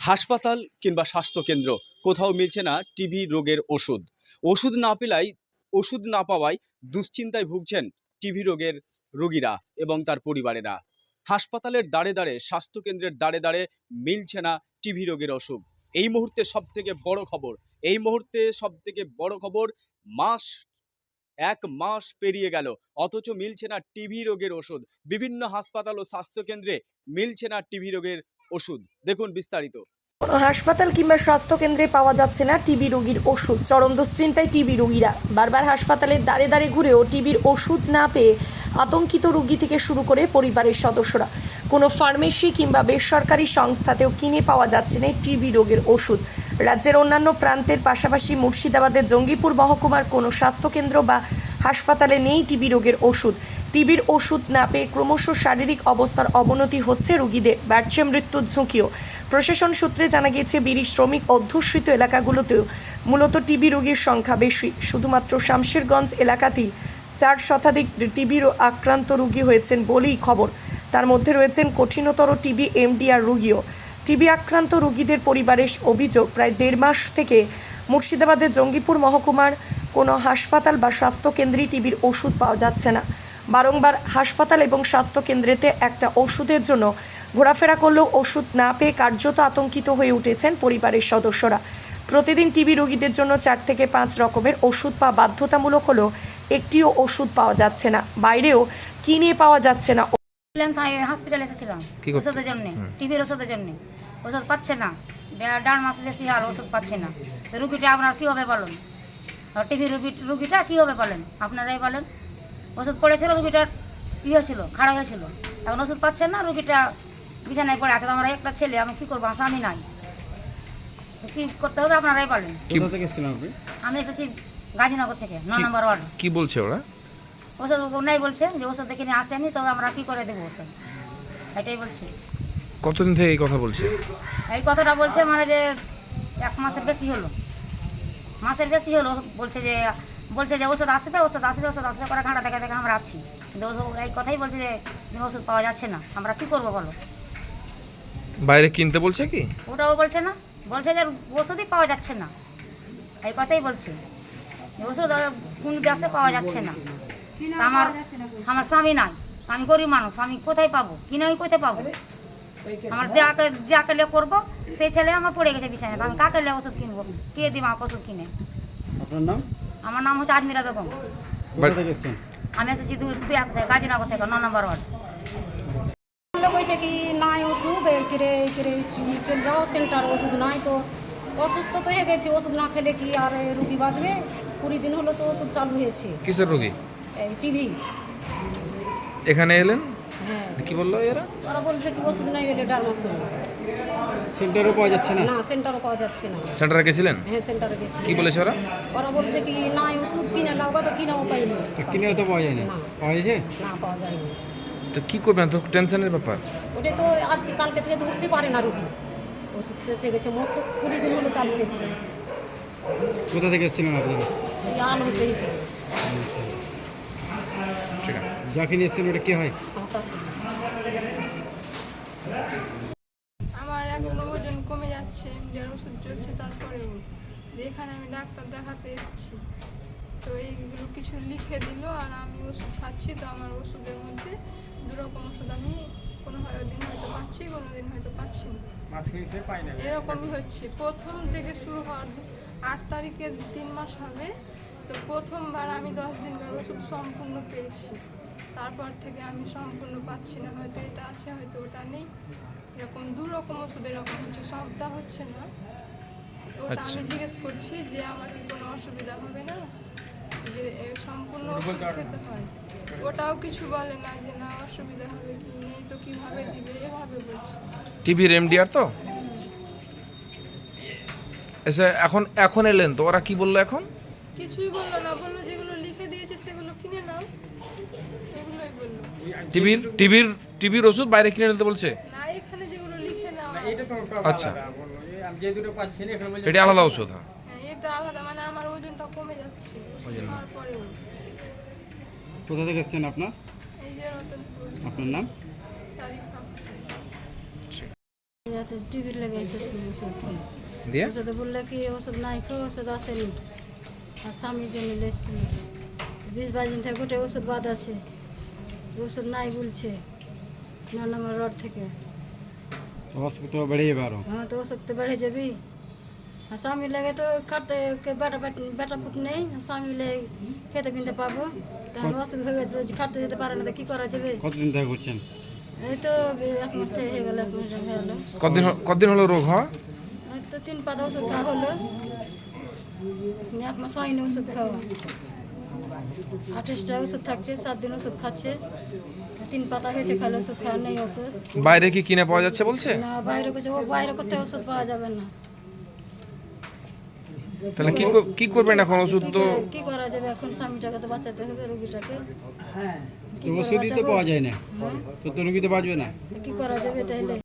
হাসপাতাল কিংবা স্বাস্থ্যকেন্দ্র, কোথাও মিলছে না টিবি রোগের ওষুধ। ওষুধ না পেলাই, ওষুধ না পাওয়ায় দুশ্চিন্তায় ভুগছেন টিবি রোগের রোগীরা এবং তার পরিবারেরা। হাসপাতালের দাঁড়ে দাঁড়ে স্বাস্থ্যকেন্দ্রের দাঁড়ে দাঁড়ে মিলছে না টিবি রোগের ওষুধ। এই মুহূর্তে সব থেকে বড় খবর, এই মুহূর্তে সব থেকে বড় খবর, মাস, এক মাস পেরিয়ে গেল, অথচ মিলছে না টিবি রোগের ওষুধ। বিভিন্ন হাসপাতাল ও স্বাস্থ্যকেন্দ্রে মিলছে না টিবি রোগের ওষুধ। দেখুন বিস্তারিত। কোনো হাসপাতাল কিংবা স্বাস্থ্যকেন্দ্রে পাওয়া যাচ্ছে না টিবি রোগীর ওষুধ। চরম দুশ্চিন্তায় টিবি রোগীরা। বারবার হাসপাতালের দাঁড়ে দাঁড়ে ঘুরেও টিবির ওষুধ না পেয়ে আতঙ্কিত রোগী থেকে শুরু করে পরিবারের সদস্যরা। কোনো ফার্মেসি কিংবা বেসরকারি সংস্থাতেও কিনে পাওয়া যাচ্ছে না টিবি রোগের ওষুধ। রাজ্যের অন্যান্য প্রান্তের পাশাপাশি মুর্শিদাবাদের জঙ্গিপুর মহকুমার কোনো স্বাস্থ্যকেন্দ্র বা হাসপাতালে নেই টিবি রোগের ওষুধ। টিবির ওষুধ না পেয়ে ক্রমশ শারীরিক অবস্থার অবনতি হচ্ছে রুগীদের। বাড়ছে মৃত্যুর ঝুঁকিও। প্রশাসন সূত্রে জানা গিয়েছে, বিড়ি শ্রমিক অধ্যুষিত এলাকাগুলোতেও মূলত টিবি রোগীর সংখ্যা বেশি। শুধুমাত্র শামশেরগঞ্জ এলাকাতেই চার শতাধিক টিবির আক্রান্ত রোগী হয়েছেন বলেই খবর। তার মধ্যে রয়েছেন কঠিনতর টিবি এমডিআর রোগীও। টিবি আক্রান্ত রোগীদের পরিবারের অভিযোগ, প্রায় দেড় মাস থেকে মুর্শিদাবাদের জঙ্গিপুর মহকুমার কোনো হাসপাতাল বা স্বাস্থ্যকেন্দ্রে টিবির ওষুধ পাওয়া যাচ্ছে না। বারংবার হাসপাতাল এবং স্বাস্থ্যকেন্দ্রেতে একটা ওষুধের জন্য ঘোরাফেরা করলেও ওষুধ না পেয়ে কার্যত আতঙ্কিত হয়ে উঠেছেন পরিবারের সদস্যরা। প্রতিদিন টিবি রোগীদের জন্য চার থেকে পাঁচ রকমের ওষুধ পাওয়া বাধ্যতামূলক হলেও একটিও ওষুধ পাওয়া যাচ্ছে না। বাইরেও কিনে পাওয়া যাচ্ছে না। তাই হসপিটালে এসেছিলাম ওষুধের জন্য টিভির ওষুধের জন্য। ওষুধ পাচ্ছে না। দেড় মাস বেশি আর ওষুধ পাচ্ছে না। রুগীটা আপনার কী হবে বলুন টিভি রুগী রুগীটা কী হবে বলেন? আপনারাই বলেন। ওষুধ পড়েছিল রুগীটার ই হয়েছিল খারাপ হয়েছিল এখন ওষুধ পাচ্ছে না রুগীটা বিছানায় পড়ে আছে। তো আমার একটা ছেলে আমি কী করব? আমার স্বামী নাই। তো কী করতে হবে আপনারাই বলেন। কোথা থেকে এসেছিলেন আপনি? আমি এসেছি গাজীনগর থেকে ন নম্বর ওয়ার্ড। কি বলছে ওরা? ওষুধ নাই বলছে যে ওষুধ দেখে নিয়ে আসেনি তো আমরা কী করে দেবো ওষুধ? এটাই বলছি। কতদিন থেকে এই কথা বলছে? এই কথাটা বলছে মানে যে এক মাসের বেশি হলো। মাসের বেশি হলো বলছে যে বলছে যে ওষুধ আসবে ওষুধ আসবে ওষুধ আসবে করে ঘাঁটা দেখে দেখে আমরা আছি। কিন্তু এই কথাই বলছে যে ওষুধ পাওয়া যাচ্ছে না আমরা কি করব বলো? বাইরে কিনতে বলছে কি? ওটাও বলছে না বলছে যে ওষুধই পাওয়া যাচ্ছে না। এই কথাই বলছে। ওষুধ কোন গ্যাসে পাওয়া যাচ্ছে না। আমার আমার স্বামী নাই। আমি গরিব মানুষ আমি কোথায় পাবো? কিনে আমি কোথায় পাবো? আমার যাকে যাকে লে করব সেই ছেলে আমার পড়ে গেছে বিছানায়। আমি কাকে লে ওষুধ কিনবো? কে দিব আমাকে ওষুধ কিনে? আপনার নাম? আমার নাম হচ্ছে আজমিরা বেগম। আমি এসেছি দুই দুই হাত থেকে গাজীনগর থেকে ন নম্বর ওয়ার্ড। লোক হয়েছে কি নাই ওষুধ কিরে কিরে চলে যাও সেন্টার ওষুধ নাই তো। অসুস্থ তো হয়ে গেছে ওষুধ না খেলে কি আর রুগী বাঁচবে? কুড়ি দিন হলো তো ওষুধ চালু হয়েছে। কিসের রোগী? এই টিভি। এখানে এলেন? কি বলল এরা? ওরা বলছে কি ওষুধ নাই বেলে ডাল মাস হলো। সেন্টারও পাওয়া যাচ্ছে না? না সেন্টারও পাওয়া যাচ্ছে না। সেন্টারে গেছিলেন? হ্যাঁ সেন্টারে গেছি। কি বলেছে ওরা? ওরা বলছে কি নাই ওষুধ কিনে লাউগা তো কিনেও পাইনি তো কিনেও তো পাওয়া যায়নি? না। পাওয়া যাচ্ছে না পাওয়া যায়নি। তো কি করবেন? তো টেনশনের ব্যাপার? ওটাই তো আজকে কালকে থেকে তো উঠতে পারে না রুগী। ওষুধ শেষ হয়ে গেছে মোট তো কুড়ি দিন হলো চালু হয়েছে। কোথা থেকে এসেছিলেন আপনি? আলো সেই ঠিক আছে। যাকে নিয়ে এসেছিলেন ওটা কি হয়? আস্তে আস্তে আমার এখনও ওজন কমে যাচ্ছে এমডিআর ওষুধ চলছে তারপরেও যে এখানে আমি ডাক্তার দেখাতে এসেছি তো এইগুলো কিছু লিখে দিল আর আমি ওষুধ খাচ্ছি তো আমার ওষুধের মধ্যে দু রকম ওষুধ আমি কোনো হয়- দিন হয়তো পাচ্ছি কোনো দিন হয়তো পাচ্ছি না। এরকমই হচ্ছে। প্রথম থেকে শুরু হওয়া আট তারিখের তিন মাস হবে তো প্রথমবার আমি দশ দিনকার ওষুধ সম্পূর্ণ পেয়েছি। তারপর থেকে আমি সম্পূর্ণ পাচ্ছি না হয়তো এটা আছে হয়তো ওটা নেই। এরকম দু রকম ওষুধ এরকম হচ্ছে সবটা হচ্ছে না। ওটা আচ্ছা। আমি জিজ্ঞেস করছি যে আমার কি কোনো অসুবিধা হবে না? যে এ সম্পূর্ণ ওষুধ খেতে হয়। ওটাও কিছু বলে না যে না অসুবিধা হবে কি নেই তো কীভাবে দিবে? এভাবে বলছে। টিভির এমডিআর তো? এসে এখন এখন এলেন তো ওরা কি বলল এখন? কিছুই বলল না বলল যেগুলো লিখে দিয়েছে সেগুলো কিনে নাও এগুলোই বলল টিভির টিভির টিভির ওষুধ বাইরে কিনে নিতে বলছে? না এখানে যেগুলো লিখে নাও আচ্ছা। এটা আলাদা ওষুধ হ্যাঁ। হ্যাঁ এটা আলাদা মানে আমার ওজনটা কমে যাচ্ছে। ওষুধ ওজন। খাওয়ার পরেও কোথা থেকে এসেছেন আপনার? এই যে রতনপুর। আপনার নাম? টিভির লেগে এসেছি ওষুধ। দিয়ে? ওষুধ বললে কি ওষুধ নাই খেয়ে ওষুধ আসেনি। আর স্বামীর জন্য এসেছিল বিশ বাইশ দিন থেকে গোটে ওষুধ বাদ আছে। ওষুধ নাই বলছে। ন নম্বর রোড থেকে। অসুখ তো বেড়ে। যাবে আরও হ্যাঁ তো ওষুধ তো বেড়ে যাবি। আর স্বামী লেগে তো কাটতে বেটা বেটা পুত নেই। স্বামী লেগে খেতে পিনতে পাবো তাহলে ওষুধ হয়ে গেছে খাটতে যেতে পারে না তো কী করা যাবে? কতদিন থেকে করছেন এই তো এক মাস থেকে হয়ে গেল এক মাস হয়ে গেলো। কতদিন কতদিন হলো রোগ হওয়া? তো তিন পাতা ওষুধ খাওয়া হলো। এক মাস হয়নি ওষুধ খাওয়া। আঠাশটা ওষুধ থাকছে সাত দিন ওষুধ খাচ্ছে। তিন পাতা হয়েছে খালি ওষুধ খাওয়া নেই ওষুধ। বাইরে কি কিনে পাওয়া যাচ্ছে বলছে? না বাইরে কিছু বাইরে কোথায় ওষুধ পাওয়া যাবে না। তাহলে কি কি করবেন এখন? ওষুধ তো কি করা যাবে এখন? স্বামীটাকে তো বাঁচাতে হবে রুগীটাকে। তো ওষুধই তো পাওয়া যায় না। হ্যাঁ। তো তো রুগী তো বাঁচবে না। কি করা যাবে তাহলে?